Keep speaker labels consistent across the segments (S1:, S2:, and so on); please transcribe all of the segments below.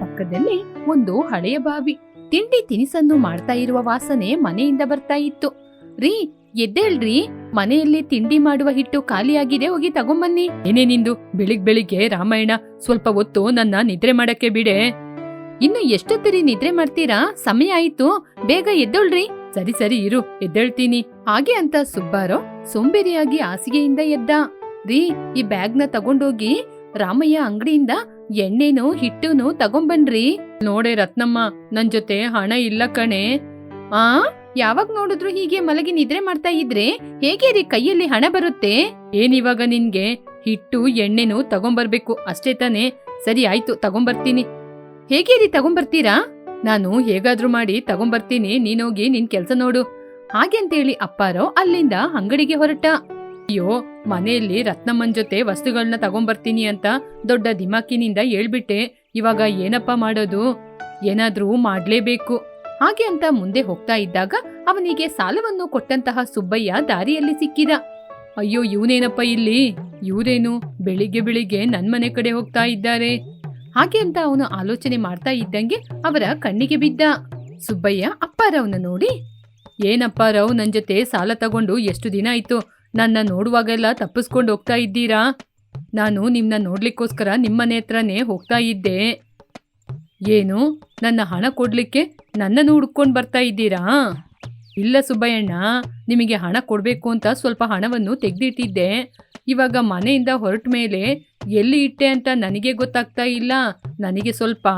S1: ಪಕ್ಕದಲ್ಲಿ ಒಂದು ಹಳೆಯ ಬಾವಿ. ತಿಂಡಿ ತಿನಿಸನ್ನು ಮಾಡ್ತಾ ಇರುವ ವಾಸನೆ ಮನೆಯಿಂದ ಬರ್ತಾ ಇತ್ತು. ರೀ, ಎದ್ದೇಳ್ರಿ. ಮನೆಯಲ್ಲಿ ತಿಂಡಿ ಮಾಡುವ ಹಿಟ್ಟು ಖಾಲಿಯಾಗಿದೆ, ಹೋಗಿ ತಗೊಂಬನ್ನಿ. ಏನೇ ನಿಂದು? ಬೆಳಿಗ್ ಬೆಳಿಗ್ಗೆ ರಾಮಾಯಣ, ಸ್ವಲ್ಪ ಹೊತ್ತು ನನ್ನ ನಿದ್ರೆ ಮಾಡಕ್ಕೆ ಬಿಡೆ. ಇನ್ನು ಎಷ್ಟೊತ್ತರಿ ನಿದ್ರೆ ಮಾಡ್ತೀರಾ? ಸಮಯ ಆಯ್ತು. ಬೇಗ ಎದ್ದೊಳ್ರಿ. ಸರಿ ಸರಿ, ಇರು. ಎದ್ದೇಳ್ತೀನಿ. ಹಾಗೆ ಅಂತ ಸುಬ್ಬಾರೋ ಸೋಂಬೇರಿಯಾಗಿ ಹಾಸಿಗೆಯಿಂದ ಎದ್ದ. ರೀ, ಈ ಬ್ಯಾಗ್ನ ತಗೊಂಡೋಗಿ ರಾಮಯ್ಯ ಅಂಗಡಿಯಿಂದ ಎಣ್ಣೆನು, ಹಿಟ್ಟುನು ತಗೊಂಬನ್ರಿ. ನೋಡೆ ರತ್ನಮ್ಮ, ನನ್ ಜೊತೆ ಹಣ ಇಲ್ಲ ಕಣೆ. ಆ? ಯಾವಾಗ ನೋಡಿದ್ರು ಹೀಗೆ ಮಲಗಿ ನಿದ್ರೆ ಮಾಡ್ತಾ ಇದ್ರೆ ಹೇಗೆ ರೀ ಕೈಯಲ್ಲಿ ಹಣ ಬರುತ್ತೆ? ಏನಿವಾಗ ನಿನ್ಗೆ? ಹಿಟ್ಟು, ಎಣ್ಣೆನು ತಗೊಂಬರ್ಬೇಕು, ಅಷ್ಟೇ ತಾನೇ. ಸರಿ ಆಯ್ತು, ತಗೊಂಬರ್ತೀನಿ. ಹೇಗೆ ರೀ ತಗೊಂಬರ್ತೀರಾ? ನಾನು ಹೇಗಾದ್ರೂ ಮಾಡಿ ತಗೊಂಬರ್ತೀನಿ ನೀನೋಗಿ ನಿನ್ ಕೆಲ್ಸ ನೋಡು. ಹಾಗೆ ಅಂತೇಳಿ ಅಪ್ಪಾರೋ ಅಲ್ಲಿಂದ ಅಂಗಡಿಗೆ ಹೊರಟ. ಅಯ್ಯೋ ಮನೆಯಲ್ಲಿ ರತ್ನಮ್ಮನ್ ಜೊತೆ ವಸ್ತುಗಳನ್ನ ತಗೊಂಬರ್ತೀನಿ ಅಂತ ದೊಡ್ಡ ದಿಮಾಕಿನಿಂದ ಹೇಳ್ಬಿಟ್ಟೆ. ಇವಾಗ ಏನಪ್ಪ ಮಾಡೋದು? ಏನಾದ್ರೂ ಮಾಡ್ಲೇಬೇಕು. ಹಾಗೆ ಅಂತ ಮುಂದೆ ಹೋಗ್ತಾ ಇದ್ದಾಗ ಅವನಿಗೆ ಸಾಲವನ್ನು ಕೊಟ್ಟಂತಹ ಸುಬ್ಬಯ್ಯ ದಾರಿಯಲ್ಲಿ ಸಿಕ್ಕಿದ. ಅಯ್ಯೋ, ಇವನೇನಪ್ಪ ಇಲ್ಲಿ? ಇವರೇನು? ಬೆಳಿಗ್ಗೆ ಬೆಳಿಗ್ಗೆ ನನ್ ಮನೆ ಕಡೆ ಹೋಗ್ತಾ ಇದ್ದಾರೆ. ಹಾಗೆ ಅಂತ ಅವನು ಆಲೋಚನೆ ಮಾಡ್ತಾ ಇದ್ದಂಗೆ ಅವರ ಕಣ್ಣಿಗೆ ಬಿದ್ದ. ಸುಬ್ಬಯ್ಯ ಅಪ್ಪಾರವನ್ನ ನೋಡಿ, ಏನಪ್ಪಾರವ್, ನನ್ ಜೊತೆ ಸಾಲ ತಗೊಂಡು ಎಷ್ಟು ದಿನ ಆಯ್ತು? ನನ್ನ ನೋಡುವಾಗೆಲ್ಲ ತಪ್ಪಿಸ್ಕೊಂಡು ಹೋಗ್ತಾ ಇದ್ದೀರಾ? ನಾನು ನಿಮ್ಮನ್ನ ನೋಡ್ಲಿಕ್ಕೋಸ್ಕರ ನಿಮ್ಮನೆ ಹತ್ರನೇ ಹೋಗ್ತಾ ಇದ್ದೆ. ಏನು? ನನ್ನ ಹಣ ಕೊಡ್ಲಿಕ್ಕೆ ನನ್ನನ್ನು ಹುಡ್ಕೊಂಡು ಬರ್ತಾ ಇದ್ದೀರಾ? ಇಲ್ಲ ಸುಬ್ಬಯ್ಯಣ್ಣ, ನಿಮಗೆ ಹಣ ಕೊಡಬೇಕು ಅಂತ ಸ್ವಲ್ಪ ಹಣವನ್ನು ತೆಗೆದಿಟ್ಟಿದ್ದೆ. ಇವಾಗ ಮನೆಯಿಂದ ಹೊರಟ ಮೇಲೆ ಎಲ್ಲಿ ಇಟ್ಟೆ ಅಂತ ನನಗೆ ಗೊತ್ತಾಗ್ತಾ ಇಲ್ಲ. ನನಗೆ ಸ್ವಲ್ಪ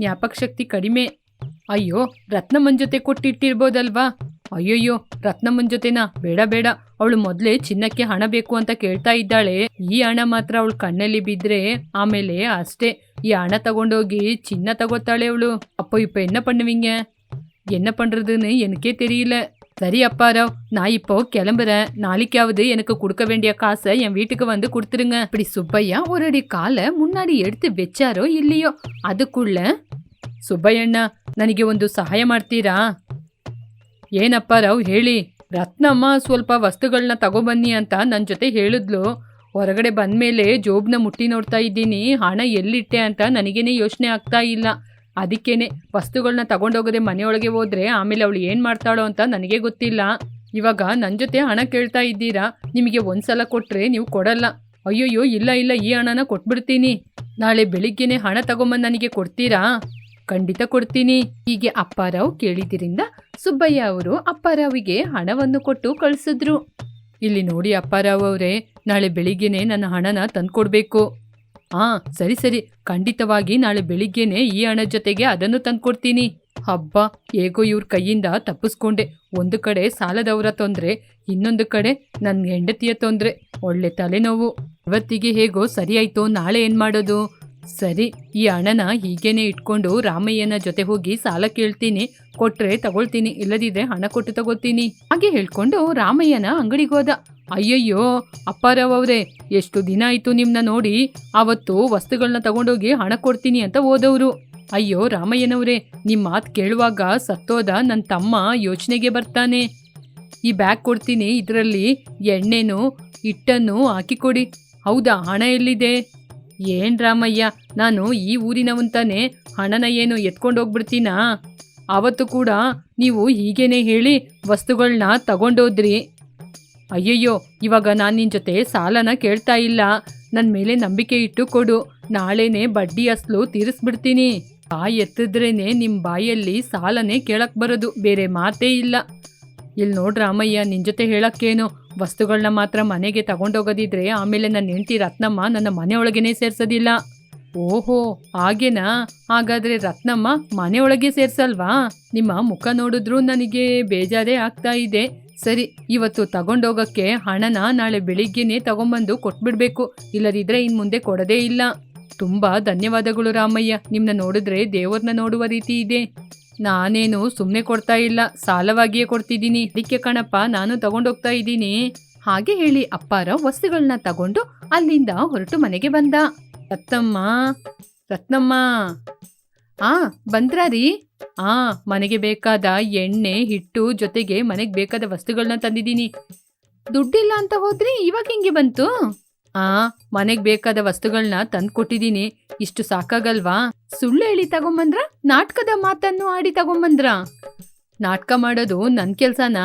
S1: ಜ್ಞಾಪಕ ಶಕ್ತಿ ಕಡಿಮೆ. ಅಯ್ಯೋ, ರತ್ನಮ್ಮನ ಜೊತೆ ಕೊಟ್ಟಿಟ್ಟಿರ್ಬೋದಲ್ವಾ? ಅಯ್ಯಯ್ಯೋ ರತ್ನಮ್ಮನ್ ಜೊತೆನಾ ಬೇಡ ಬೇಡ ಅವಳು ಮೊದ್ಲೇ ಚಿನ್ನಕ್ಕೆ ಹಣ ಬೇಕು ಅಂತ ಕೇಳ್ತಾ ಇದ್ದಾಳೆ ಈ ಹಣ ಮಾತ್ರ ಅವಳು ಕಣ್ಣಲ್ಲಿ ಬಿದ್ರೆ ಆಮೇಲೆ ಅಷ್ಟೇ ಈ ಹಣ ತಗೊಂಡೋಗಿ ಚಿನ್ನ ತಗೋತಾಳೆ ಅವಳು அப்போ இப்ப என்ன பண்ணுவீங்க என்ன பண்றதுன்னு எனக்கே தெரியல சரி அப்பாராவ் நான் இப்போ கிளம்புறேன் நாளைக்காவது எனக்கு கொடுக்க வேண்டிய காசை என் வீட்டுக்கு வந்து கொடுத்துருங்க இப்படி சுப்பையா ஒரு அடி காலை முன்னாடி எடுத்து வச்சாரோ இல்லையோ அதுக்குள்ள ಸುಬ್ಬಯ್ಯಣ್ಣ ನನಗೆ ಒಂದು ಸಹಾಯ ಮಾಡ್ತೀರಾ ಏನಪ್ಪ ರಾವ್ ಹೇಳಿ? ರತ್ನಮ್ಮ ಸ್ವಲ್ಪ ವಸ್ತುಗಳನ್ನ ತಗೊಬನ್ನಿ ಅಂತ ನನ್ನ ಜೊತೆ ಹೇಳಿದ್ಲು. ಹೊರಗಡೆ ಬಂದ್ಮೇಲೆ ಜೋಬ್ನ ಮುಟ್ಟಿ ನೋಡ್ತಾ ಇದ್ದೀನಿ. ಹಣ ಎಲ್ಲಿಟ್ಟೆ ಅಂತ ನನಗೇನೆ ಯೋಚನೆ ಆಗ್ತಾ ಇಲ್ಲ. ಅದಕ್ಕೇನೆ ವಸ್ತುಗಳನ್ನ ತಗೊಂಡೋಗದೆ ಮನೆಯೊಳಗೆ ಹೋದ್ರೆ ಆಮೇಲೆ ಅವಳು ಏನು ಮಾಡ್ತಾಳೋ ಅಂತ ನನಗೆ ಗೊತ್ತಿಲ್ಲ. ಇವಾಗ ನನ್ನ ಜೊತೆ ಹಣ ಕೇಳ್ತಾ ಇದ್ದೀರಾ? ನಿಮಗೆ ಒಂದ್ಸಲ ಕೊಟ್ಟರೆ ನೀವು ಕೊಡಲ್ಲ. ಅಯ್ಯಯ್ಯೋ, ಇಲ್ಲ ಇಲ್ಲ, ಈ ಹಣನ ಕೊಟ್ಬಿಡ್ತೀನಿ. ನಾಳೆ ಬೆಳಿಗ್ಗೆನೆ ಹಣ ತಗೊಂಬಂದು ನನಗೆ ಕೊಡ್ತೀರಾ? ಖಂಡಿತ ಕೊಡ್ತೀನಿ. ಹೀಗೆ ಅಪ್ಪಾರಾವ್ ಕೇಳಿದ್ರಿಂದ ಸುಬ್ಬಯ್ಯ ಅವರು ಅಪ್ಪಾರಾವಿಗೆ ಹಣವನ್ನು ಕೊಟ್ಟು ಕಳಿಸಿದ್ರು. ಇಲ್ಲಿ ನೋಡಿ ಅಪ್ಪಾರಾವ್ ಅವರೇ, ನಾಳೆ ಬೆಳಿಗ್ಗೆನೆ ನನ್ನ ಹಣನ ತಂದ್ಕೊಡ್ಬೇಕು. ಆ, ಸರಿ ಸರಿ. ಖಂಡಿತವಾಗಿ ನಾಳೆ ಬೆಳಿಗ್ಗೆನೆ ಈ ಹಣದ ಜೊತೆಗೆ ಅದನ್ನು ತಂದ್ಕೊಡ್ತೀನಿ. ಹಬ್ಬ, ಹೇಗೋ ಇವ್ರ ಕೈಯಿಂದ ತಪ್ಪಿಸ್ಕೊಂಡೆ. ಒಂದು ಕಡೆ ಸಾಲದವರ ತೊಂದರೆ, ಇನ್ನೊಂದು ಕಡೆ ನನ್ನ ಹೆಂಡತಿಯ ತೊಂದರೆ. ಒಳ್ಳೆ ತಲೆನೋವು. ಇವತ್ತಿಗೆ ಹೇಗೋ ಸರಿಯಾಯಿತು ನಾಳೆ ಏನು ಮಾಡೋದು? ಸರಿ, ಈ ಹಣನ ಹೀಗೇನೆ ಇಟ್ಕೊಂಡು ರಾಮಯ್ಯನ ಜೊತೆ ಹೋಗಿ ಸಾಲ ಕೇಳ್ತೀನಿ. ಕೊಟ್ರೆ ತಗೊಳ್ತೀನಿ, ಇಲ್ಲದಿದ್ರೆ ಹಣ ಕೊಟ್ಟು ತಗೋತೀನಿ. ಹಾಗೆ ಹೇಳ್ಕೊಂಡು ರಾಮಯ್ಯನ ಅಂಗಡಿಗೆ ಹೋದ. ಅಯ್ಯಯ್ಯೋ, ಅಪ್ಪಾರಾವ್ ಅವ್ರೆ, ಎಷ್ಟು ದಿನ ಆಯ್ತು ನಿಮ್ನ ನೋಡಿ. ಅವತ್ತು ವಸ್ತುಗಳನ್ನ ತಗೊಂಡೋಗಿ ಹಣ ಕೊಡ್ತೀನಿ ಅಂತ ಓದವರು ಅಯ್ಯೋ, ರಾಮಯ್ಯನವ್ರೆ, ನಿಮ್ ಮಾತು ಕೇಳುವಾಗ ಸತ್ತೋದ ನನ್ನ ತಮ್ಮ ಯೋಚನೆಗೆ ಬರ್ತಾನೆ. ಈ ಬ್ಯಾಗ್ ಕೊಡ್ತೀನಿ, ಇದರಲ್ಲಿ ಎಣ್ಣೆನು, ಹಿಟ್ಟನ್ನು ಹಾಕಿಕೊಡಿ. ಹೌದಾ, ಹಣ ಎಲ್ಲಿದೆ? ಏನ್ ರಾಮಯ್ಯ, ನಾನು ಈ ಊರಿನವಂತಾನೆ ಹಣನ ಏನು ಎತ್ಕೊಂಡು ಹೋಗ್ಬಿಡ್ತೀನಾ ಅವತ್ತು ಕೂಡ ನೀವು ಹೀಗೇನೆ ಹೇಳಿ ವಸ್ತುಗಳನ್ನ ತಗೊಂಡೋದ್ರಿ. ಅಯ್ಯಯ್ಯೋ, ಇವಾಗ ನಾನು ನಿನ್ನ ಜೊತೆ ಸಾಲನ ಕೇಳ್ತಾ ಇಲ್ಲ. ನನ್ನ ಮೇಲೆ ನಂಬಿಕೆ ಇಟ್ಟು ಕೊಡು. ನಾಳೆನೇ ಬಡ್ಡಿ ಅಸಲು ತೀರಿಸ್ಬಿಡ್ತೀನಿ. ಬಾಯಿ ಎತ್ತಿದ್ರೇನೆ ನಿಮ್ಮ ಬಾಯಲ್ಲಿ ಸಾಲನೇ ಕೇಳಕ್ಕೆ ಬರೋದು. ಬೇರೆ ಮಾತೇ ಇಲ್ಲ. ಇಲ್ಲಿ ನೋಡ್ರ ರಾಮಯ್ಯ ನಿನ್ನ ಜೊತೆ ಹೇಳಕ್ಕೇನು? ವಸ್ತುಗಳನ್ನ ಮಾತ್ರ ಮನೆಗೆ ತಗೊಂಡೋಗೋದಿದ್ರೆ ಆಮೇಲೆ ನನ್ನ ಹೆಂಡತಿ ರತ್ನಮ್ಮ ನನ್ನ ಮನೆಯೊಳಗೇನೆ ಸೇರ್ಸೋದಿಲ್ಲ. ಓಹೋ, ಹಾಗೇನಾ? ಹಾಗಾದ್ರೆ ರತ್ನಮ್ಮ ಮನೆಯೊಳಗೆ ಸೇರ್ಸಲ್ವಾ? ನಿಮ್ಮ ಮುಖ ನೋಡಿದ್ರು ನನಗೆ ಬೇಜಾರೇ ಆಗ್ತಾ ಇದೆ. ಸರಿ, ಇವತ್ತು ತಗೊಂಡೋಗಕ್ಕೆ ಹಣನ ನಾಳೆ ಬೆಳಿಗ್ಗೆನೆ ತಗೊಂಬಂದು ಕೊಟ್ಬಿಡ್ಬೇಕು. ಇಲ್ಲದಿದ್ರೆ ಇನ್ ಮುಂದೆ ಕೊಡದೇ ಇಲ್ಲ. ತುಂಬಾ ಧನ್ಯವಾದಗಳು ರಾಮಯ್ಯ. ನಿಮ್ನ ನೋಡಿದ್ರೆ ದೇವರನ್ನ ನೋಡುವ ರೀತಿ ಇದೆ. ನಾನೇನು ಸುಮ್ಮನೆ ಕೊಡ್ತಾ ಇಲ್ಲ. ಸಾಲವಾಗಿಯೇ ಕೊಡ್ತಿದ್ದೀನಿ. ಅದಕ್ಕೆ ಕಣಪ್ಪ, ನಾನು ತಗೊಂಡೋಗ್ತಾ ಇದ್ದೀನಿ. ಹಾಗೆ ಹೇಳಿ ಅಪ್ಪಾರ ವಸ್ತುಗಳನ್ನ ತಗೊಂಡು ಅಲ್ಲಿಂದ ಹೊರಟು ಮನೆಗೆ ಬಂದ. ರತ್ನಮ್ಮ ರತ್ನಮ್ಮ. ಆ, ಬಂದ್ರಾ ರೀ? ಆ, ಮನೆಗೆ ಬೇಕಾದ ಎಣ್ಣೆ, ಹಿಟ್ಟು ಜೊತೆಗೆ ಮನೆಗೆ ಬೇಕಾದ ವಸ್ತುಗಳನ್ನ ತಂದಿದ್ದೀನಿ. ದುಡ್ಡಿಲ್ಲ ಅಂತ ಹೋದ್ರಿ, ಇವಾಗ ಹೆಂಗೆ ಬಂತು? ಆ, ಮನೆಗ್ ಬೇಕಾದ ವಸ್ತುಗಳನ್ನ ತಂದು ಕೊಟ್ಟಿದ್ದೀನಿ ಇಷ್ಟು ಸಾಕಾಗಲ್ವಾ? ಸುಳ್ಳು ಹೇಳಿ ತಗೊಂಬಂದ್ರ? ನಾಟಕದ ಮಾತನ್ನು ಆಡಿ ತಗೊಂಬಂದ್ರ? ನಾಟಕ ಮಾಡೋದು ನನ್ ಕೆಲ್ಸನಾ?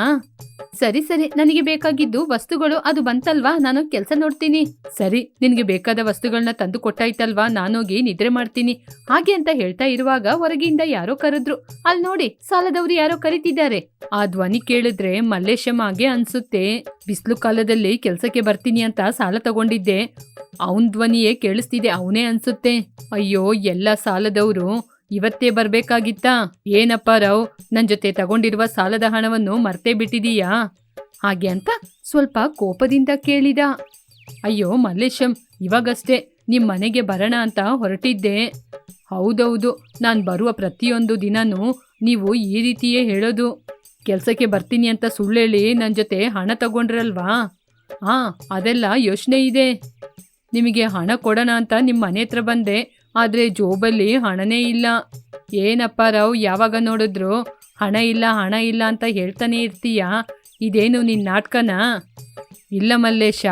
S1: ಸರಿ ಸರಿ. ನನಗೆ ಬೇಕಾಗಿದ್ದು ವಸ್ತುಗಳು. ಅದು ಬಂತಲ್ವಾ? ನಾನು ಕೆಲಸ ನೋಡ್ತೀನಿ. ಸರಿ, ನಿನಗೆ ಬೇಕಾದ ವಸ್ತುಗಳನ್ನ ತಂದು ಕೊಟ್ಟಾಯ್ತಲ್ವಾ? ನಾನೋಗಿ ನಿದ್ರೆ ಮಾಡ್ತೀನಿ. ಹಾಗೆ ಅಂತ ಹೇಳ್ತಾ ಇರುವಾಗ ಹೊರಗಿಂದ ಯಾರೋ ಕರೆದ್ರು. ಅಲ್ಲಿ ನೋಡಿ, ಸಾಲದವ್ರು ಯಾರೋ ಕರೀತಿದ್ದಾರೆ. ಆ ಧ್ವನಿ ಕೇಳಿದ್ರೆ ಮಲ್ಲೇಶಮ್ಮಗೆ ಅನ್ಸುತ್ತೆ. ಬಿಸಿಲು ಕಾಲದಲ್ಲಿ ಕೆಲಸಕ್ಕೆ ಬರ್ತೀನಿ ಅಂತ ಸಾಲ ತಗೊಂಡಿದ್ದೆ. ಅವನ್ ಧ್ವನಿಯೇ ಕೇಳಿಸ್ತಿದೆ, ಅವನೇ ಅನ್ಸುತ್ತೆ. ಅಯ್ಯೋ, ಎಲ್ಲ ಸಾಲದವರು. ಇವತ್ತೇ ಬರ್ಬೇಕಾಗಿತ್ತಾ? ಏನಪ್ಪ ರಾವ್? ನನ್ ಜೊತೆ ತಗೊಂಡಿರುವ ಸಾಲದ ಹಣವನ್ನು ಮರ್ತೇ ಬಿಟ್ಟಿದೀಯಾ? ಹಾಗೆ ಅಂತ ಸ್ವಲ್ಪ ಕೋಪದಿಂದ ಕೇಳಿದ. ಅಯ್ಯೋ ಮಲ್ಲೇಶಂ, ಇವಾಗಷ್ಟೇ ನಿಮ್ ಮನೆಗೆ ಬರೋಣ ಅಂತ ಹೊರಟಿದ್ದೆ. ಹೌದೌದು, ನಾನು ಬರುವ ಪ್ರತಿಯೊಂದು ದಿನನೂ ನೀವು ಈ ರೀತಿಯೇ ಹೇಳೋದು. ಕೆಲಸಕ್ಕೆ ಬರ್ತೀನಿ ಅಂತ ಸುಳ್ಳೇಳಿ ನನ್ನ ಜೊತೆ ಹಣ ತಗೊಂಡ್ರಲ್ವಾ? ಹಾ ಅದೆಲ್ಲ ಯೋಚನೆ ಇದೆ. ನಿಮಗೆ ಹಣ ಕೊಡೋಣ ಅಂತ ನಿಮ್ಮ ಮನೆ ಹತ್ರ ಬಂದೆ. ಆದರೆ ಜೋಬಲ್ಲಿ ಹಣನೇ ಇಲ್ಲ. ಏನಪ್ಪ ರಾವ್, ಯಾವಾಗ ನೋಡಿದ್ರು ಹಣ ಇಲ್ಲ ಹಣ ಇಲ್ಲ ಅಂತ ಹೇಳ್ತಾನೆ ಇರ್ತೀಯಾ? ಇದೇನು ನಿನ್ನ ನಾಟಕನಾ? ಇಲ್ಲ ಮಲ್ಲೇಶ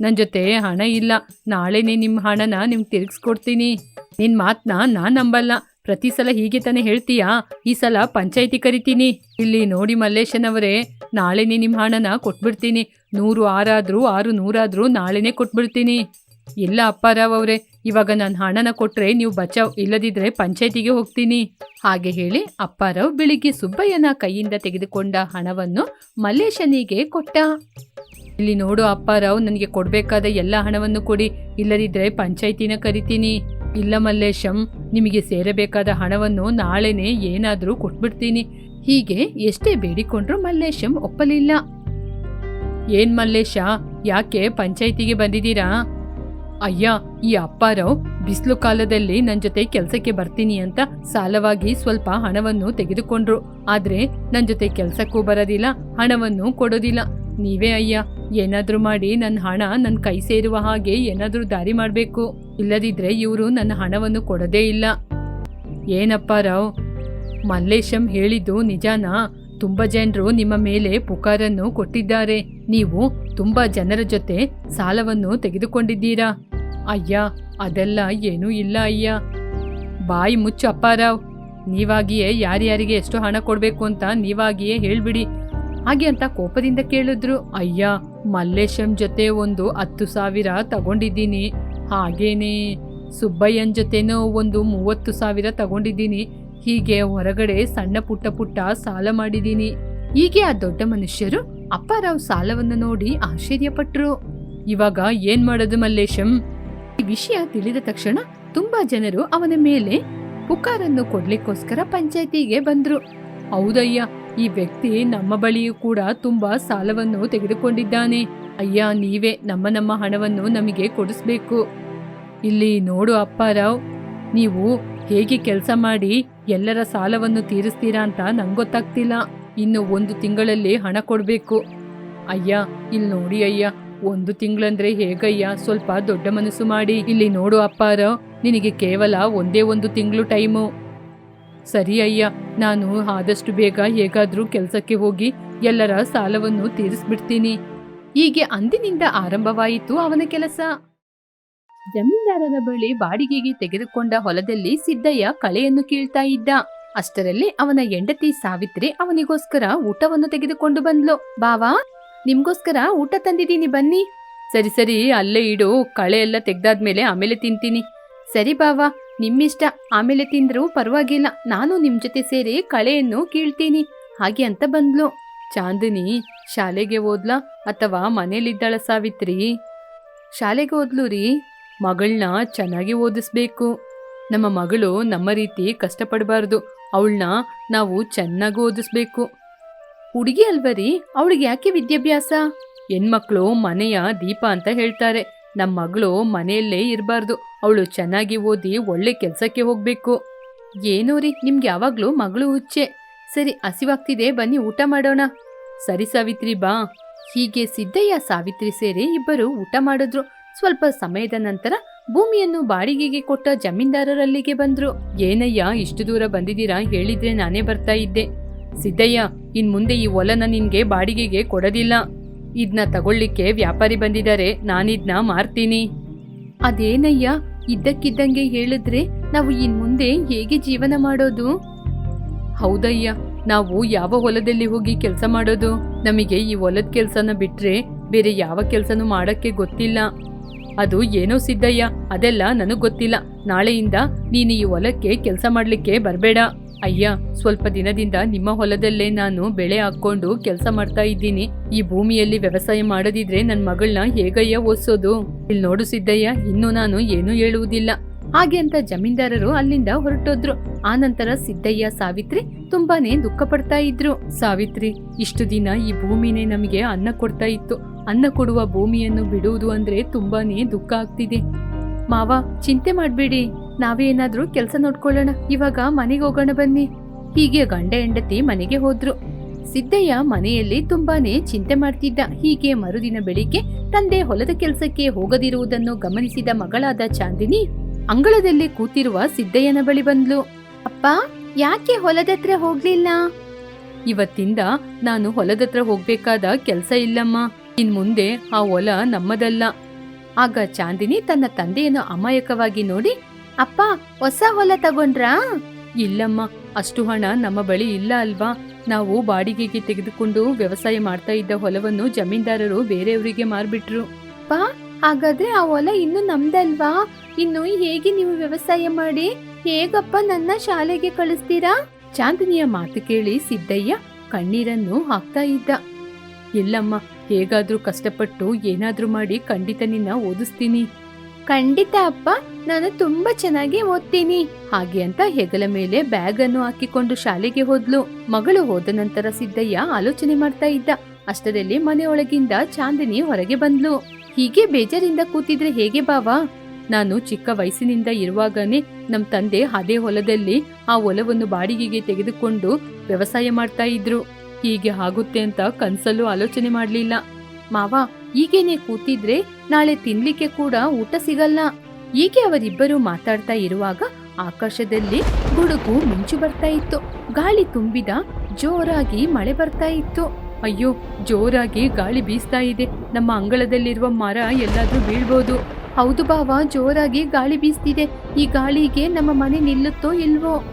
S1: ನನ್ನ ಜೊತೆ ಹಣ ಇಲ್ಲ. ನಾಳೆನೇ ನಿಮ್ಮ ಹಣನ ನಿಮ್ಗೆ ತಿರ್ಗಿಸ್ಕೊಡ್ತೀನಿ. ನಿನ್ನ ಮಾತನ್ನ ನಾನು ನಂಬಲ್ಲ. ಪ್ರತಿ ಸಲ ಹೀಗೆ ತಾನೇ ಹೇಳ್ತೀಯಾ? ಈ ಸಲ ಪಂಚಾಯಿತಿ ಕರಿತೀನಿ. ಇಲ್ಲಿ ನೋಡಿ ಮಲ್ಲೇಶನವರೇ, ನಾಳೆನೇ ನಿಮ್ಮ ಹಣನ ಕೊಟ್ಬಿಡ್ತೀನಿ. ನೂರು ಆರಾದ್ರೂ ಆರು ನೂರಾದ್ರೂ ನಾಳೆನೇ ಕೊಟ್ಬಿಡ್ತೀನಿ. ಇಲ್ಲ ಅಪ್ಪಾರಾವ್ ಅವರೇ, ಇವಾಗ ನಾನು ಹಣನ ಕೊಟ್ರೆ ನೀವು ಬಚಾವ್ ಇಲ್ಲದಿದ್ರೆ ಪಂಚಾಯತಿಗೆ ಹೋಗ್ತೀನಿ. ಹಾಗೆ ಹೇಳಿ ಅಪ್ಪಾರಾವ್ ಬೆಳಿಗ್ಗೆ ಸುಬ್ಬಯ್ಯನ ಕೈಯಿಂದ ತೆಗೆದುಕೊಂಡ ಹಣವನ್ನು ಮಲ್ಲೇಶನಿಗೆ ಕೊಟ್ಟ. ಇಲ್ಲಿ ನೋಡು ಅಪ್ಪಾರಾವ್, ನನಗೆ ಕೊಡ್ಬೇಕಾದ ಎಲ್ಲ ಹಣವನ್ನು ಕೊಡಿ, ಇಲ್ಲದಿದ್ರೆ ಪಂಚಾಯತಿನ ಕರಿತೀನಿ. ಇಲ್ಲ ಮಲ್ಲೇಶಂ, ನಿಮಗೆ ಸೇರಬೇಕಾದ ಹಣವನ್ನು ನಾಳೆನೆ ಏನಾದರೂ ಕೊಟ್ಬಿಡ್ತೀನಿ. ಹೀಗೆ ಎಷ್ಟೇ ಬೇಡಿಕೊಂಡ್ರು ಮಲ್ಲೇಶಂ ಒಪ್ಪಲಿಲ್ಲ. ಏನ್ ಮಲ್ಲೇಶ, ಯಾಕೆ ಪಂಚಾಯತಿಗೆ ಬಂದಿದ್ದೀರಾ? ಅಯ್ಯ, ಈ ಅಪ್ಪಾರಾವ್ ಬಿಸಿಲು ಕಾಲದಲ್ಲಿ ನನ್ನ ಜೊತೆ ಕೆಲಸಕ್ಕೆ ಬರ್ತೀನಿ ಅಂತ ಸಾಲವಾಗಿ ಸ್ವಲ್ಪ ಹಣವನ್ನು ತೆಗೆದುಕೊಂಡ್ರು. ಆದ್ರೆ ನನ್ನ ಜೊತೆ ಕೆಲಸಕ್ಕೂ ಬರೋದಿಲ್ಲ, ಹಣವನ್ನು ಕೊಡೋದಿಲ್ಲ. ನೀವೇ ಅಯ್ಯ, ಏನಾದ್ರೂ ಮಾಡಿ ನನ್ನ ಹಣ ನನ್ನ ಕೈ ಸೇರುವ ಹಾಗೆ ಏನಾದ್ರೂ ದಾರಿ ಮಾಡಬೇಕು. ಇಲ್ಲದಿದ್ರೆ ಇವರು ನನ್ನ ಹಣವನ್ನು ಕೊಡೋದೇ ಇಲ್ಲ. ಏನಪ್ಪ ರಾವ್ ಮಲ್ಲೇಶಂ ಹೇಳಿದ್ದು ನಿಜಾನಾ? ತುಂಬಾ ಜನರು ನಿಮ್ಮ ಮೇಲೆ ಪುಕಾರನ್ನು ಕೊಟ್ಟಿದ್ದಾರೆ. ನೀವು ತುಂಬ ಜನರ ಜೊತೆ ಸಾಲವನ್ನು ತೆಗೆದುಕೊಂಡಿದ್ದೀರಾ? ಅಯ್ಯ, ಅದೆಲ್ಲ ಏನೂ ಇಲ್ಲ ಅಯ್ಯ. ಬಾಯಿ ಮುಚ್ಚು ಅಪ್ಪಾರಾವ್ ನೀವಾಗಿಯೇ ಯಾರ್ಯಾರಿಗೆ ಎಷ್ಟು ಹಣ ಕೊಡಬೇಕು ಅಂತ ನೀವಾಗಿಯೇ ಹೇಳ್ಬಿಡಿ. ಹಾಗೆ ಅಂತ ಕೋಪದಿಂದ ಕೇಳಿದ್ರು. ಅಯ್ಯ, ಮಲ್ಲೇಶಂ ಜೊತೆ ಒಂದು ಹತ್ತು ಸಾವಿರ ತಗೊಂಡಿದ್ದೀನಿ. ಹಾಗೇನೇ ಸುಬ್ಬಯ್ಯನ್ ಜೊತೆನೂ ಒಂದು ಮೂವತ್ತು ಸಾವಿರ ತಗೊಂಡಿದ್ದೀನಿ. ಹೀಗೆ ಹೊರಗಡೆ ಸಣ್ಣ ಪುಟ್ಟ ಪುಟ್ಟ ಸಾಲ ಮಾಡಿದ್ದೀನಿ. ಹೀಗೆ ಆ ದೊಡ್ಡ ಮನುಷ್ಯರು ಅಪ್ಪಾರಾವ್ ಸಾಲವನ್ನು ನೋಡಿ ಆಶ್ಚರ್ಯಪಟ್ರು. ಇವಾಗ ಏನ್ ಮಾಡೋದು ಮಲ್ಲೇಶಂ? ಈ ವಿಷಯ ತಿಳಿದ ತಕ್ಷಣ ತುಂಬಾ ಜನರು ಅವನ ಮೇಲೆ ಪುಕಾರನ್ನು ಕೊಡ್ಲಿಕ್ಕೋಸ್ಕರ ಪಂಚಾಯತಿಗೆ ಬಂದ್ರು. ಹೌದಯ್ಯ, ಈ ವ್ಯಕ್ತಿ ನಮ್ಮ ಬಳಿಯೂ ಕೂಡ ತುಂಬಾ ಸಾಲವನ್ನು ತೆಗೆದುಕೊಂಡಿದ್ದಾನೆ. ಅಯ್ಯ, ನೀವೇ ನಮ್ಮ ನಮ್ಮ ಹಣವನ್ನು ನಮಗೆ ಕೊಡಿಸ್ಬೇಕು. ಇಲ್ಲಿ ನೋಡು ಅಪ್ಪಾರಾವ್, ನೀವು ಹೇಗೆ ಕೆಲಸ ಮಾಡಿ ಎಲ್ಲರ ಸಾಲವನ್ನು ತೀರಿಸ್ತೀರಾ ಅಂತ ನಂಗೆ ಗೊತ್ತಾಗ್ತಿಲ್ಲ ಇನ್ನು ಒಂದು ತಿಂಗಳಲ್ಲಿ ಹಣ ಕೊಡಬೇಕು. ಅಯ್ಯ ಇಲ್ಲಿ ನೋಡಿ ಅಯ್ಯ, ಒಂದು ತಿಂಗಳಂದ್ರೆ ಹೇಗಯ್ಯ? ಸ್ವಲ್ಪ ದೊಡ್ಡ ಮನಸ್ಸು ಮಾಡಿ. ಇಲ್ಲಿ ನೋಡು ಅಪ್ಪಾರ, ನಿನಗೆ ಕೇವಲ ಒಂದೇ ಒಂದು ತಿಂಗಳು ಟೈಮು. ಸರಿ ಅಯ್ಯ, ನಾನು ಆದಷ್ಟು ಬೇಗ ಹೇಗಾದರೂ ಕೆಲಸಕ್ಕೆ ಹೋಗಿ ಎಲ್ಲರ ಸಾಲವನ್ನು ತೀರಿಸ್ಬಿಡ್ತೀನಿ. ಹೀಗೆ ಅಂದಿನಿಂದ ಆರಂಭವಾಯಿತು ಅವನ ಕೆಲಸ. ಜಮೀನ್ದಾರರ ಬಳಿ ಬಾಡಿಗೆಗೆ ತೆಗೆದುಕೊಂಡ ಹೊಲದಲ್ಲಿ ಸಿದ್ದಯ್ಯ ಕಳೆಯನ್ನು ಕೀಳ್ತಾ ಇದ್ದ. ಅಷ್ಟರಲ್ಲಿ ಅವನ ಹೆಂಡತಿ ಸಾವಿತ್ರಿ ಅವನಿಗೋಸ್ಕರ ಊಟವನ್ನು ತೆಗೆದುಕೊಂಡು ಬಂದ್ಲು. ಬಾವಾ, ನಿಮ್ಗೋಸ್ಕರ ಊಟ ತಂದಿದ್ದೀನಿ ಬನ್ನಿ. ಸರಿ ಸರಿ, ಅಲ್ಲೇ ಇಡು. ಕಳೆ ಎಲ್ಲ ತೆಗ್ದಾದ್ಮೇಲೆ ಆಮೇಲೆ ತಿಂತೀನಿ. ಸರಿ ಬಾವಾ, ನಿಮ್ಮಿಷ್ಟ. ಆಮೇಲೆ ತಿಂದ್ರೂ ಪರವಾಗಿಲ್ಲ. ನಾನು ನಿಮ್ ಜೊತೆ ಸೇರಿ ಕಳೆಯನ್ನು ಕೀಳ್ತೀನಿ. ಹಾಗೆ ಅಂತ ಬಂದ್ಲು. ಚಾಂದಿನಿ, ಶಾಲೆಗೆ ಓದ್ಲಾ ಅಥವಾ ಮನೇಲಿದ್ದಾಳ ಸಾವಿತ್ರಿ? ಶಾಲೆಗೆ ಓದ್ಲು ರೀ. ಮಗಳನ್ನ ಚೆನ್ನಾಗಿ ಓದಿಸ್ಬೇಕು. ನಮ್ಮ ಮಗಳು ನಮ್ಮ ರೀತಿ ಕಷ್ಟಪಡಬಾರ್ದು. ಅವಳನ್ನ ನಾವು ಚೆನ್ನಾಗಿ ಓದಿಸ್ಬೇಕು. ಹುಡುಗಿ ಅಲ್ವರಿ ಅವಳಿಗೆ ಯಾಕೆ ವಿದ್ಯಾಭ್ಯಾಸ? ಹೆಣ್ಮಕ್ಳು ಮನೆಯ ದೀಪ ಅಂತ ಹೇಳ್ತಾರೆ. ನಮ್ಮ ಮಗಳು ಮನೆಯಲ್ಲೇ ಇರಬಾರ್ದು. ಅವಳು ಚೆನ್ನಾಗಿ ಓದಿ ಒಳ್ಳೆ ಕೆಲಸಕ್ಕೆ ಹೋಗ್ಬೇಕು. ಏನೋ ರೀ, ನಿಮ್ಗೆ ಯಾವಾಗ್ಲೂ ಮಗಳು ಹುಚ್ಚೆ. ಸರಿ, ಹಸಿವಾಗ್ತಿದೆ, ಬನ್ನಿ ಊಟ ಮಾಡೋಣ. ಸರಿ, ಸಾವಿತ್ರಿ, ಬಾ. ಹೀಗೆ ಸಿದ್ದಯ್ಯ, ಸಾವಿತ್ರಿ ಸೇರಿ ಇಬ್ಬರು ಊಟ ಮಾಡಿದ್ರು. ಸ್ವಲ್ಪ ಸಮಯದ ನಂತರ ಭೂಮಿಯನ್ನು ಬಾಡಿಗೆಗೆ ಕೊಟ್ಟ ಜಮೀನ್ದಾರರಲ್ಲಿಗೆ ಬಂದ್ರು. ಏನಯ್ಯ, ಇಷ್ಟು ದೂರ ಬಂದಿದ್ದೀರಾ? ಹೇಳಿದ್ರೆ ನಾನೇ ಬರ್ತಾ ಇದ್ದೆ. ಸಿದ್ದಯ್ಯ, ಇನ್ ಮುಂದೆ ಈ ಹೊಲನ ನಿನ್ಗೆ ಬಾಡಿಗೆಗೆ ಕೊಡೋದಿಲ್ಲ. ಇದನ್ನ ತಗೊಳ್ಳಿಕ್ಕೆ ವ್ಯಾಪಾರಿ ಬಂದಿದ್ದಾರೆ. ನಾನಿದ್ನ ಮಾರ್ತೀನಿ. ಅದೇನಯ್ಯ, ಇದ್ದಕ್ಕಿದ್ದಂಗೆ ಹೇಳಿದ್ರೆ ನಾವು ಇನ್ ಮುಂದೆ ಹೇಗೆ ಜೀವನ ಮಾಡೋದು? ಹೌದಯ್ಯ, ನಾವು ಯಾವ ಹೊಲದಲ್ಲಿ ಹೋಗಿ ಕೆಲಸ ಮಾಡೋದು? ನಮಗೆ ಈ ಹೊಲದ ಕೆಲಸನ ಬಿಟ್ರೆ ಬೇರೆ ಯಾವ ಕೆಲಸನೂ ಮಾಡಕ್ಕೆ ಗೊತ್ತಿಲ್ಲ. ಅದು ಏನೋ ಸಿದ್ದಯ್ಯ, ಅದೆಲ್ಲ ನನಗ್ ಗೊತ್ತಿಲ್ಲ. ನಾಳೆಯಿಂದ ನೀನು ಈ ಹೊಲಕ್ಕೆ ಕೆಲಸ ಮಾಡ್ಲಿಕ್ಕೆ ಬರಬೇಡ. ಅಯ್ಯ, ಸ್ವಲ್ಪ ದಿನದಿಂದ ನಿಮ್ಮ ಹೊಲದಲ್ಲೇ ನಾನು ಬೆಳೆ ಹಾಕೊಂಡು ಕೆಲಸ ಮಾಡ್ತಾ ಇದ್ದೀನಿ. ಈ ಭೂಮಿಯಲ್ಲಿ ವ್ಯವಸಾಯ ಮಾಡದಿದ್ರೆ ನನ್ನ ಮಗಳನ್ನ ಹೇಗಯ್ಯ ಓದಿಸೋದು? ಇಲ್ಲಿ ನೋಡು ಸಿದ್ದಯ್ಯ, ಇನ್ನು ನಾನು ಏನೂ ಹೇಳುವುದಿಲ್ಲ. ಹಾಗೆ ಅಂತ ಜಮೀನ್ದಾರರು ಅಲ್ಲಿಂದ ಹೊರಟೋದ್ರು. ಆ ನಂತರ ಸಿದ್ದಯ್ಯ ಸಾವಿತ್ರಿ ತುಂಬಾನೇ ದುಃಖ ಪಡ್ತಾ ಇದ್ರು. ಸಾವಿತ್ರಿ, ಇಷ್ಟು ದಿನ ಈ ಭೂಮಿನೇ ನಮಗೆ ಅನ್ನ ಕೊಡ್ತಾ ಇತ್ತು. ಅನ್ನ ಕೊಡುವ ಭೂಮಿಯನ್ನು ಬಿಡುವುದು ಅಂದ್ರೆ ತುಂಬಾನೇ ದುಃಖ ಆಗ್ತಿದೆ. ಮಾವ ಚಿಂತೆ ಮಾಡಬೇಡಿ. ನಾವೇ ಏನಾದ್ರೂ ಕೆಲಸ ನೋಡ್ಕೊಳ್ಳೋಣ. ಇವಾಗ ಮನೆಗೆ ಹೋಗೋಣ ಬನ್ನಿ. ಹೀಗೆ ಗಂಡ ಹೆಂಡತಿ ಮನೆಗೆ ಹೋದ್ರು. ಸಿದ್ದಯ್ಯ ಮನೆಯಲ್ಲಿ ತುಂಬಾನೇ ಚಿಂತೆ ಮಾಡ್ತಿದ್ದ. ಹೀಗೆ ಮರುದಿನ ಬೆಳಿಗ್ಗೆ ತಂದೆ ಹೊಲದ ಕೆಲಸಕ್ಕೆ ಹೋಗದಿರುವುದನ್ನು ಗಮನಿಸಿದ ಮಗಳಾದ ಚಾಂದಿನಿ ಅಂಗಳದಲ್ಲಿ ಕೂತಿರುವ ಸಿದ್ದಯ್ಯನ ಬಳಿ ಬಂದ್ಲು. ಅಪ್ಪ ಯಾಕೆ ಹೊಲದತ್ರ ಹೋಗ್ಲಿಲ್ಲ? ಇವತ್ತಿಂದ ನಾನು ಹೊಲದತ್ರ ಹೋಗ್ಬೇಕಾದ ಕೆಲಸ ಇಲ್ಲಮ್ಮ. ಇನ್ ಮುಂದೆ ಆ ಹೊಲ ನಮ್ಮದಲ್ಲ. ಆಗ ಚಾಂದಿನಿ ತನ್ನ ತಂದೆಯನ್ನು ಅಮಾಯಕವಾಗಿ ನೋಡಿ, ಅಪ್ಪ, ಹೊಸ ಹೊಲ ತಗೊಂಡ್ರಾ? ಇಲ್ಲಮ್ಮ, ಅಷ್ಟು ಹಣ ನಮ್ಮ ಬಳಿ ಇಲ್ಲ ಅಲ್ವಾ? ನಾವು ಬಾಡಿಗೆಗೆ ತೆಗೆದುಕೊಂಡು ವ್ಯವಸಾಯ ಮಾಡ್ತಾ ಇದ್ದ ಹೊಲವನ್ನು ಜಮೀನ್ದಾರರು ಬೇರೆಯವರಿಗೆ ಮಾರ್ಬಿಟ್ರು. ಪಾ ಹಾಗಾದ್ರೆ ಆ ಹೊಲ ಇನ್ನು ನಮ್ದಲ್ವಾ? ಇನ್ನು ಹೇಗೆ ನೀವು ವ್ಯವಸಾಯ ಮಾಡಿ? ಹೇಗಪ್ಪ ನನ್ನ ಶಾಲೆಗೆ ಕಳಿಸ್ತೀರಾ? ಚಾಂದಿನಿಯ ಮಾತು ಕೇಳಿ ಸಿದ್ದಯ್ಯ ಕಣ್ಣೀರನ್ನು ಹಾಕ್ತಾ ಇದ್ದ. ಇಲ್ಲಮ್ಮ ಹೇಗಾದ್ರೂ ಕಷ್ಟಪಟ್ಟು ಏನಾದ್ರೂ ಮಾಡಿ ಖಂಡಿತ ನಿನ್ನ ಓದಿಸ್ತೀನಿ. ಖಂಡಿತ ಅಪ್ಪ ನಾನು ತುಂಬಾ ಚೆನ್ನಾಗಿ ಓದ್ತೀನಿ. ಹಾಗೆ ಅಂತ ಹೆಗಲ ಮೇಲೆ ಬ್ಯಾಗ್ ಅನ್ನು ಹಾಕಿಕೊಂಡು ಶಾಲೆಗೆ ಹೋದ್ಲು. ಮಗಳು ಹೋದ ನಂತರ ಸಿದ್ದಯ್ಯ ಆಲೋಚನೆ ಮಾಡ್ತಾ ಇದ್ದ. ಅಷ್ಟರಲ್ಲಿ ಮನೆಯೊಳಗಿಂದ ಚಾಂದಿನಿ ಹೊರಗೆ ಬಂದ್ಲು. ಹೀಗೆ ಬೇಜಾರಿಂದ ಕೂತಿದ್ರೆ ಹೇಗೆ ಬಾವಾ? ನಾನು ಚಿಕ್ಕ ವಯಸ್ಸಿನಿಂದ ಇರುವಾಗನೇ ನಮ್ಮ ತಂದೆ ಅದೇ ಹೊಲದಲ್ಲಿ ಆ ಹೊಲವನ್ನು ಬಾಡಿಗೆಗೆ ತೆಗೆದುಕೊಂಡು ವ್ಯವಸಾಯ ಮಾಡ್ತಾ ಇದ್ರು. ಹೀಗೆ ಆಗುತ್ತೆ ಅಂತ ಕನ್ಸಲ್ಲೂ ಆಲೋಚನೆ ಮಾಡಲಿಲ್ಲ. ಮಾವ ಈಗೇನೆ ಕೂತಿದ್ರೆ ನಾಳೆ ತಿನ್ಲಿಕ್ಕೆ ಕೂಡ ಊಟ ಸಿಗಲ್ಲ. ಹೀಗೆ ಅವರಿಬ್ಬರು ಮಾತಾಡ್ತಾ ಇರುವಾಗ ಆಕಾಶದಲ್ಲಿ ಗುಡುಗು ಮಿಂಚು ಬರ್ತಾ ಇತ್ತು. ಗಾಳಿ ತುಂಬಿದ ಜೋರಾಗಿ ಮಳೆ ಬರ್ತಾ ಇತ್ತು. ಅಯ್ಯೋ, ಜೋರಾಗಿ ಗಾಳಿ ಬೀಸ್ತಾ ಇದೆ. ನಮ್ಮ ಅಂಗಳದಲ್ಲಿರುವ ಮರ ಎಲ್ಲಾದ್ರೂ ಬೀಳ್ಬೋದು. ಹೌದು ಬಾವ, ಜೋರಾಗಿ ಗಾಳಿ ಬೀಸ್ತಿದೆ. ಈ ಗಾಳಿಗೆ ನಮ್ಮ ಮನೆ ನಿಲ್ಲುತ್ತೋ ಇಲ್ವೋ?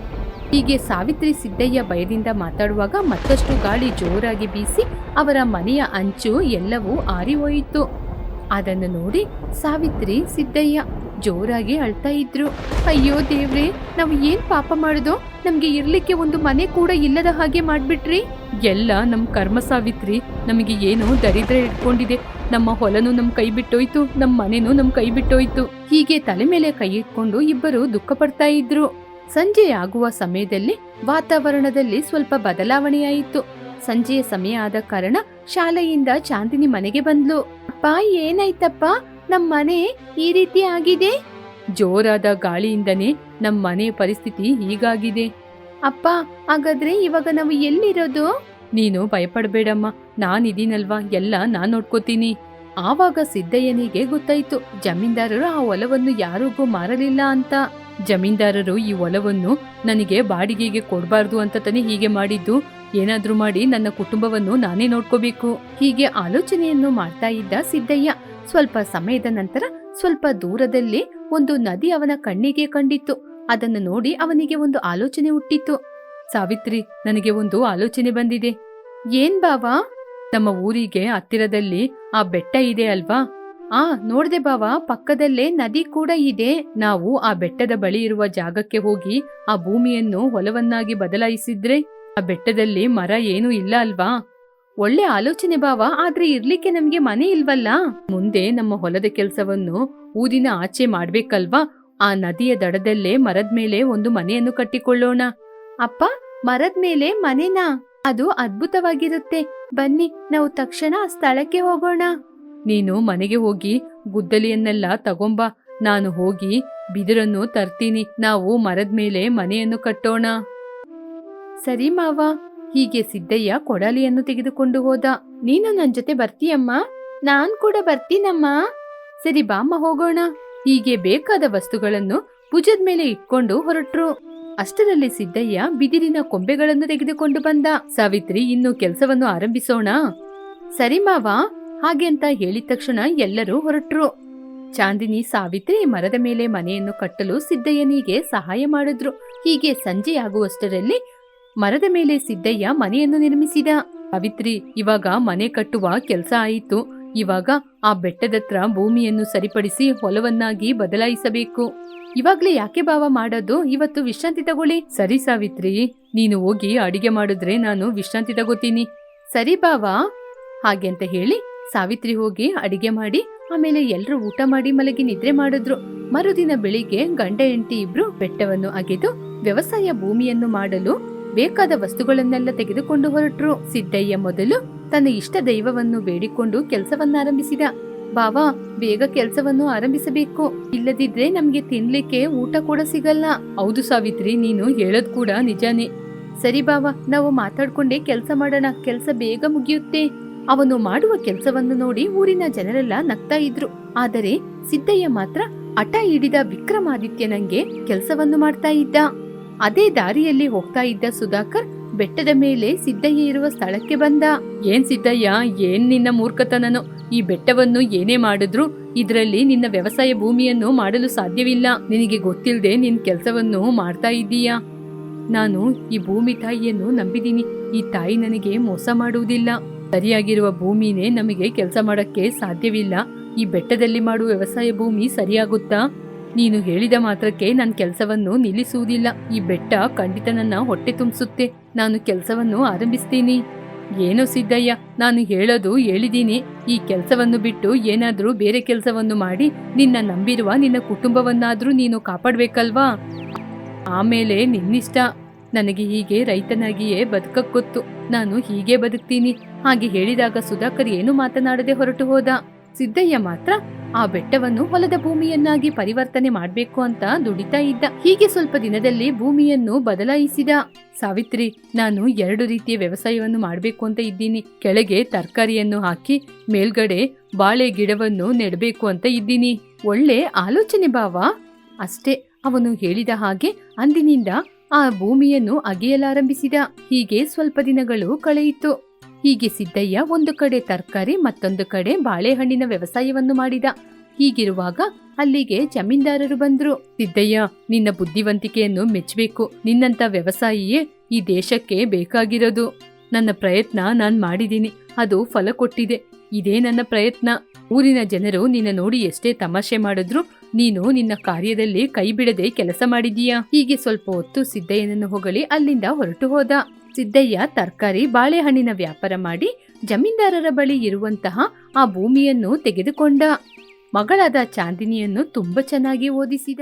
S1: ಹೀಗೆ ಸಾವಿತ್ರಿ ಸಿದ್ದಯ್ಯ ಭಯದಿಂದ ಮಾತಾಡುವಾಗ ಮತ್ತಷ್ಟು ಗಾಳಿ ಜೋರಾಗಿ ಬೀಸಿ ಅವರ ಮನೆಯ ಅಂಚು ಎಲ್ಲವೂ ಆರಿಹೋಯಿತು. ಅದನ್ನು ನೋಡಿ ಸಾವಿತ್ರಿ ಸಿದ್ದಯ್ಯ ಜೋರಾಗಿ ಅಳ್ತಾ ಇದ್ರು. ಅಯ್ಯೋ ದೇವ್ರೆ, ನಾವು ಏನ್ ಪಾಪ ಮಾಡುದೋ? ನಮ್ಗೆ ಇರ್ಲಿಕ್ಕೆ ಒಂದು ಮನೆ ಕೂಡ ಇಲ್ಲದ ಹಾಗೆ ಮಾಡ್ಬಿಟ್ರಿ. ಎಲ್ಲ ನಮ್ ಕರ್ಮ ಸಾವಿತ್ರಿ, ನಮಗೆ ಏನೋ ದರಿದ್ರ ಇಟ್ಕೊಂಡಿದೆ. ನಮ್ಮ ಹೊಲನು ನಮ್ ಕೈ ಬಿಟ್ಟೋಯ್ತು, ನಮ್ ಮನೆನೂ ನಮ್ ಕೈ ಬಿಟ್ಟೋಯ್ತು. ಹೀಗೆ ತಲೆ ಮೇಲೆ ಕೈ ಇಟ್ಕೊಂಡು ಇಬ್ಬರು ದುಃಖ ಪಡ್ತಾ ಇದ್ರು. ಸಂಜೆ ಆಗುವ ಸಮಯದಲ್ಲಿ ವಾತಾವರಣದಲ್ಲಿ ಸ್ವಲ್ಪ ಬದಲಾವಣೆಯಾಯಿತು. ಸಂಜೆಯ ಸಮಯ ಆದ ಕಾರಣ ಶಾಲೆಯಿಂದ ಚಾಂದಿನಿ ಮನೆಗೆ ಬಂದ್ಲು. ಅಪ್ಪ, ಏನಾಯ್ತಪ್ಪ? ನಮ್ ಮನೆ ಈ ರೀತಿ ಆಗಿದೆ? ಜೋರಾದ ಗಾಳಿಯಿಂದನೇ ನಮ್ ಮನೆ ಪರಿಸ್ಥಿತಿ ಹೀಗಾಗಿದೆ. ಅಪ್ಪ, ಹಾಗಾದ್ರೆ ಇವಾಗ ನಾವು ಎಲ್ಲಿರೋದು? ನೀನು ಭಯಪಡಬೇಡಮ್ಮ. ನಾನಿದೀನಲ್ವಾ ಎಲ್ಲ ನಾನ್ ನೋಡ್ಕೋತೀನಿ. ಆವಾಗ ಸಿದ್ದಯ್ಯನಿಗೆ ಗೊತ್ತಾಯ್ತು. ಜಮೀನ್ದಾರರು ಆ ಹೊಲವನ್ನು ಯಾರಿಗೂ ಮಾರಲಿಲ್ಲ ಅಂತ. ಜಮೀನ್ದಾರರು ಈ ಹೊಲವನ್ನು ನನಗೆ ಬಾಡಿಗೆಗೆ ಕೊಡಬಾರ್ದು ಅಂತ ತಾನೇ ಹೀಗೆ ಮಾಡಿದ್ದು. ಏನಾದ್ರೂ ಮಾಡಿ ನನ್ನ ಕುಟುಂಬವನ್ನು ನಾನೇ ನೋಡ್ಕೋಬೇಕು. ಹೀಗೆ ಆಲೋಚನೆಯನ್ನು ಮಾಡ್ತಾ ಇದ್ದ ಸಿದ್ದಯ್ಯ ಸ್ವಲ್ಪ ಸಮಯದ ನಂತರ ಸ್ವಲ್ಪ ದೂರದಲ್ಲಿ ಒಂದು ನದಿ ಅವನ ಕಣ್ಣಿಗೆ ಕಂಡಿತ್ತು. ಅದನ್ನು ನೋಡಿ ಅವನಿಗೆ ಒಂದು ಆಲೋಚನೆ ಹುಟ್ಟಿತ್ತು. ಸಾವಿತ್ರಿ, ನನಗೆ ಒಂದು ಆಲೋಚನೆ ಬಂದಿದೆ. ಏನ್ ಬಾವಾ? ನಮ್ಮ ಊರಿಗೆ ಹತ್ತಿರದಲ್ಲಿ ಆ ಬೆಟ್ಟ ಇದೆ ಅಲ್ವಾ? ಆ, ನೋಡ್ದೆ ಬಾವ, ಪಕ್ಕದಲ್ಲೇ ನದಿ ಕೂಡ ಇದೆ. ನಾವು ಆ ಬೆಟ್ಟದ ಬಳಿ ಇರುವ ಜಾಗಕ್ಕೆ ಹೋಗಿ ಆ ಭೂಮಿಯನ್ನು ಹೊಲವನ್ನಾಗಿ ಬದಲಾಯಿಸಿದ್ರೆ ಆ ಬೆಟ್ಟದಲ್ಲಿ ಮರ ಏನೂ ಇಲ್ಲ ಅಲ್ವಾ? ಒಳ್ಳೆ ಆಲೋಚನೆ ಬಾವ, ಆದ್ರೆ ಇರ್ಲಿಕ್ಕೆ ನಮ್ಗೆ ಮನೆ ಇಲ್ವಲ್ಲ? ಮುಂದೆ ನಮ್ಮ ಹೊಲದ ಕೆಲಸವನ್ನು ಊದಿನ ಆಚೆ ಮಾಡ್ಬೇಕಲ್ವಾ? ಆ ನದಿಯ ದಡದಲ್ಲೇ ಮರದ ಮೇಲೆ ಒಂದು ಮನೆಯನ್ನು ಕಟ್ಟಿಕೊಳ್ಳೋಣ. ಅಪ್ಪ, ಮರದ ಮೇಲೆ ಮನೆನಾ? ಅದು ಅದ್ಭುತವಾಗಿರುತ್ತೆ. ಬನ್ನಿ, ನಾವು ತಕ್ಷಣ ಆ ಸ್ಥಳಕ್ಕೆ ಹೋಗೋಣ. ನೀನು ಮನೆಗೆ ಹೋಗಿ ಗುದ್ದಲಿಯನ್ನೆಲ್ಲ ತಗೊಂಬ. ನಾನು ಹೋಗಿ ಬಿದಿರನ್ನು ತರ್ತೀನಿ. ನಾವು ಮರದ ಮೇಲೆ ಮನೆಯನ್ನು ಕಟ್ಟೋಣ. ಸರಿ ಮಾವ. ಹೀಗೆ ಸಿದ್ದಯ್ಯ ಕೊಡಲಿಯನ್ನು ತೆಗೆದುಕೊಂಡು ಹೋದ. ನೀನು ನನ್ನ ಜೊತೆ ಬರ್ತೀಯಮ್ಮ? ನಾನ್ ಕೂಡ ಬರ್ತೀನಮ್ಮ. ಸರಿ ಬಾಮ್ಮ ಹೋಗೋಣ. ಹೀಗೆ ಬೇಕಾದ ವಸ್ತುಗಳನ್ನು ಭುಜದ ಮೇಲೆ ಇಟ್ಕೊಂಡು ಹೊರಟ್ರು. ಅಷ್ಟರಲ್ಲಿ ಸಿದ್ದಯ್ಯ ಬಿದಿರಿನ ಕೊಂಬೆಗಳನ್ನು ತೆಗೆದುಕೊಂಡು ಬಂದ. ಸಾವಿತ್ರಿ, ಇನ್ನು ಕೆಲಸವನ್ನು ಆರಂಭಿಸೋಣ. ಸರಿ ಮಾವ. ಹಾಗೆ ಅಂತ ಹೇಳಿದ ತಕ್ಷಣ ಎಲ್ಲರೂ ಹೊರಟ್ರು. ಚಾಂದಿನಿ ಸಾವಿತ್ರಿ ಮರದ ಮೇಲೆ ಮನೆಯನ್ನು ಕಟ್ಟಲು ಸಿದ್ದಯ್ಯನಿಗೆ ಸಹಾಯ ಮಾಡಿದ್ರು. ಹೀಗೆ ಸಂಜೆ ಆಗುವಷ್ಟರಲ್ಲಿ ಮರದ ಮೇಲೆ ಸಿದ್ದಯ್ಯ ಮನೆಯನ್ನು ನಿರ್ಮಿಸಿದ. ಸಾವಿತ್ರಿ, ಇವಾಗ ಮನೆ ಕಟ್ಟುವ ಕೆಲಸ ಆಯಿತು. ಇವಾಗ ಆ ಬೆಟ್ಟದತ್ರ ಭೂಮಿಯನ್ನು ಸರಿಪಡಿಸಿ ಹೊಲವನ್ನಾಗಿ ಬದಲಾಯಿಸಬೇಕು. ಇವಾಗ್ಲೇ ಯಾಕೆ ಭಾವ ಮಾಡೋದು? ಇವತ್ತು ವಿಶ್ರಾಂತಿ ತಗೊಳ್ಳಿ. ಸರಿ ಸಾವಿತ್ರಿ, ನೀನು ಹೋಗಿ ಅಡಿಗೆ ಮಾಡಿದ್ರೆ ನಾನು ವಿಶ್ರಾಂತಿ ತಗೋತೀನಿ. ಸರಿ ಬಾವ ಹಾಗೆ ಅಂತ ಹೇಳಿ ಸಾವಿತ್ರಿ ಹೋಗಿ ಅಡಿಗೆ ಮಾಡಿ, ಆಮೇಲೆ ಎಲ್ಲರೂ ಊಟ ಮಾಡಿ ಮಲಗಿ ನಿದ್ರೆ ಮಾಡಿದ್ರು. ಮರುದಿನ ಬೆಳಿಗ್ಗೆ ಗಂಡ ಹೆಂಡತಿ ಇಬ್ರು ಬೆಟ್ಟವನ್ನು ಅಗೆದು ವ್ಯವಸಾಯ ಭೂಮಿಯನ್ನು ಮಾಡಲು ಬೇಕಾದ ವಸ್ತುಗಳನ್ನೆಲ್ಲ ತೆಗೆದುಕೊಂಡು ಹೊರಟ್ರು. ಸಿದ್ದಯ್ಯ ಮೊದಲು ತನ್ನ ಇಷ್ಟ ದೈವವನ್ನು ಬೇಡಿಕೊಂಡು ಕೆಲಸವನ್ನಾರಂಭಿಸಿದ. ಬಾವಾ, ಬೇಗ ಕೆಲಸವನ್ನು ಆರಂಭಿಸಬೇಕು. ಇಲ್ಲದಿದ್ರೆ ನಮ್ಗೆ ತಿನ್ಲಿಕ್ಕೆ ಊಟ ಕೂಡ ಸಿಗಲ್ಲ. ಹೌದು ಸಾವಿತ್ರಿ, ನೀನು ಹೇಳೋದ್ ಕೂಡ ನಿಜಾನೇ. ಸರಿ ಬಾವ, ನಾವು ಮಾತಾಡ್ಕೊಂಡೇ ಕೆಲಸ ಮಾಡೋಣ. ಕೆಲಸ ಬೇಗ ಮುಗಿಯುತ್ತೆ. ಅವನು ಮಾಡುವ ಕೆಲಸವನ್ನು ನೋಡಿ ಊರಿನ ಜನರೆಲ್ಲ ನಗ್ತಾ ಇದ್ರು. ಆದರೆ ಸಿದ್ದಯ್ಯ ಮಾತ್ರ ಹಠ ಹಿಡಿದ ವಿಕ್ರಮಾದಿತ್ಯನಂಗೆ ಕೆಲಸವನ್ನು ಮಾಡ್ತಾ ಇದ್ದ. ಅದೇ ದಾರಿಯಲ್ಲಿ ಹೋಗ್ತಾ ಇದ್ದ ಸುಧಾಕರ್ ಬೆಟ್ಟದ ಮೇಲೆ ಸಿದ್ದಯ್ಯ ಇರುವ ಸ್ಥಳಕ್ಕೆ ಬಂದ. ಏನ್ ಸಿದ್ದಯ್ಯ, ಏನ್ ನಿನ್ನ ಮೂರ್ಖತನನು? ಈ ಬೆಟ್ಟವನ್ನು ಏನೇ ಮಾಡಿದ್ರು ಇದರಲ್ಲಿ ನಿನ್ನ ವ್ಯವಸಾಯ ಭೂಮಿಯನ್ನು ಮಾಡಲು ಸಾಧ್ಯವಿಲ್ಲ. ನಿನಗೆ ಗೊತ್ತಿಲ್ಲದೆ ನಿನ್ ಕೆಲಸವನ್ನು ಮಾಡ್ತಾ ಇದ್ದೀಯಾ? ನಾನು ಈ ಭೂಮಿ ತಾಯಿಯನ್ನು ನಂಬಿದ್ದೀನಿ. ಈ ತಾಯಿ ನನಗೆ ಮೋಸ ಮಾಡುವುದಿಲ್ಲ. ಸರಿಯಾಗಿರುವ ಭೂಮಿನೇ ನಮಗೆ ಕೆಲಸ ಮಾಡಕ್ಕೆ ಸಾಧ್ಯವಿಲ್ಲ. ಈ ಬೆಟ್ಟದಲ್ಲಿ ಮಾಡುವ ವ್ಯವಸಾಯ ಭೂಮಿ ಸರಿಯಾಗುತ್ತಾ? ನೀನು ಹೇಳಿದ ಮಾತ್ರಕ್ಕೆ ನನ್ನ ಕೆಲಸವನ್ನು ನಿಲ್ಲಿಸುವುದಿಲ್ಲ. ಈ ಬೆಟ್ಟ ಖಂಡಿತ ನನ್ನ ಹೊಟ್ಟೆ ತುಂಬಿಸುತ್ತೆ. ನಾನು ಕೆಲಸವನ್ನು ಆರಂಭಿಸ್ತೀನಿ. ಏನೋ ಸಿದ್ದಯ್ಯ, ನಾನು ಹೇಳೋದು ಹೇಳಿದೀನಿ ಈ ಕೆಲಸವನ್ನು ಬಿಟ್ಟು ಏನಾದರೂ ಬೇರೆ ಕೆಲಸವನ್ನು ಮಾಡಿ, ನಿನ್ನ ನಂಬಿರುವ ನಿನ್ನ ಕುಟುಂಬವನ್ನಾದರೂ ನೀನು ಕಾಪಾಡಬೇಕಲ್ವಾ? ಆಮೇಲೆ ನಿನ್ನಿಷ್ಟ. ನನಗೆ ಹೀಗೆ ರೈತನಾಗಿಯೇ ಬದುಕಕ್ಕೊತ್ತು. ನಾನು ಹೀಗೆ ಬದುಕ್ತೀನಿ. ಹಾಗೆ ಹೇಳಿದಾಗ ಸುಧಾಕರ್ ಏನು ಮಾತನಾಡದೆ ಹೊರಟು ಹೋದ. ಸಿದ್ದಯ್ಯ ಮಾತ್ರ ಆ ಬೆಟ್ಟವನ್ನು ಹೊಲದ ಭೂಮಿಯನ್ನಾಗಿ ಪರಿವರ್ತನೆ ಮಾಡಬೇಕು ಅಂತ ದುಡಿತಾ ಇದ್ದ. ಹೀಗೆ ಸ್ವಲ್ಪ ದಿನದಲ್ಲಿ ಭೂಮಿಯನ್ನು ಬದಲಾಯಿಸಿದ. ಸಾವಿತ್ರಿ, ನಾನು ಎರಡು ರೀತಿಯ ವ್ಯವಸಾಯವನ್ನು ಮಾಡಬೇಕು ಅಂತ ಇದ್ದೀನಿ. ಕೆಳಗೆ ತರಕಾರಿಯನ್ನು ಹಾಕಿ, ಮೇಲ್ಗಡೆ ಬಾಳೆ ಗಿಡವನ್ನು ನೆಡಬೇಕು ಅಂತ ಇದ್ದೀನಿ. ಒಳ್ಳೆ ಆಲೋಚನೆ ಬಾವಾ ಅಷ್ಟೇ, ಅವನು ಹೇಳಿದ ಹಾಗೆ ಅಂದಿನಿಂದ ಆ ಭೂಮಿಯನ್ನು ಅಗೆಯಲಾರಂಭಿಸಿದ. ಹೀಗೆ ಸ್ವಲ್ಪ ದಿನಗಳು ಕಳೆಯಿತು. ಹೀಗೆ ಸಿದ್ದಯ್ಯ ಒಂದು ಕಡೆ ತರಕಾರಿ, ಮತ್ತೊಂದು ಕಡೆ ಬಾಳೆಹಣ್ಣಿನ ವ್ಯವಸಾಯವನ್ನು ಮಾಡಿದ. ಹೀಗಿರುವಾಗ ಅಲ್ಲಿಗೆ ಜಮೀನ್ದಾರರು ಬಂದ್ರು. ಸಿದ್ದಯ್ಯ, ನಿನ್ನ ಬುದ್ಧಿವಂತಿಕೆಯನ್ನು ಮೆಚ್ಚಬೇಕು. ನಿನ್ನಂತ ವ್ಯವಸಾಯಿಯೇ ಈ ದೇಶಕ್ಕೆ ಬೇಕಾಗಿರೋದು. ನನ್ನ ಪ್ರಯತ್ನ ನಾನ್ ಮಾಡಿದ್ದೀನಿ ಅದು ಫಲ ಕೊಟ್ಟಿದೆ. ಇದೇ ನನ್ನ ಪ್ರಯತ್ನ. ಊರಿನ ಜನರು ನಿನ್ನ ನೋಡಿ ಎಷ್ಟೇ ತಮಾಷೆ ಮಾಡಿದ್ರು, ನೀನು ನಿನ್ನ ಕಾರ್ಯದಲ್ಲಿ ಕೈ ಬಿಡದೆ ಕೆಲಸ ಮಾಡಿದೀಯಾ ಹೀಗೆ ಸ್ವಲ್ಪ ಹೊತ್ತು ಸಿದ್ದಯ್ಯನನ್ನು ಹೊಗಳಿ ಅಲ್ಲಿಂದ ಹೊರಟು ಹೋದ. ಸಿದ್ದಯ್ಯ ತರಕಾರಿ, ಬಾಳೆಹಣ್ಣಿನ ವ್ಯಾಪಾರ ಮಾಡಿ ಜಮೀನ್ದಾರರ ಬಳಿ ಇರುವಂತಹ ಆ ಭೂಮಿಯನ್ನು ತೆಗೆದುಕೊಂಡ. ಮಗಳಾದ ಚಾಂದಿನಿಯನ್ನು ತುಂಬಾ ಚೆನ್ನಾಗಿ ಓದಿಸಿದ.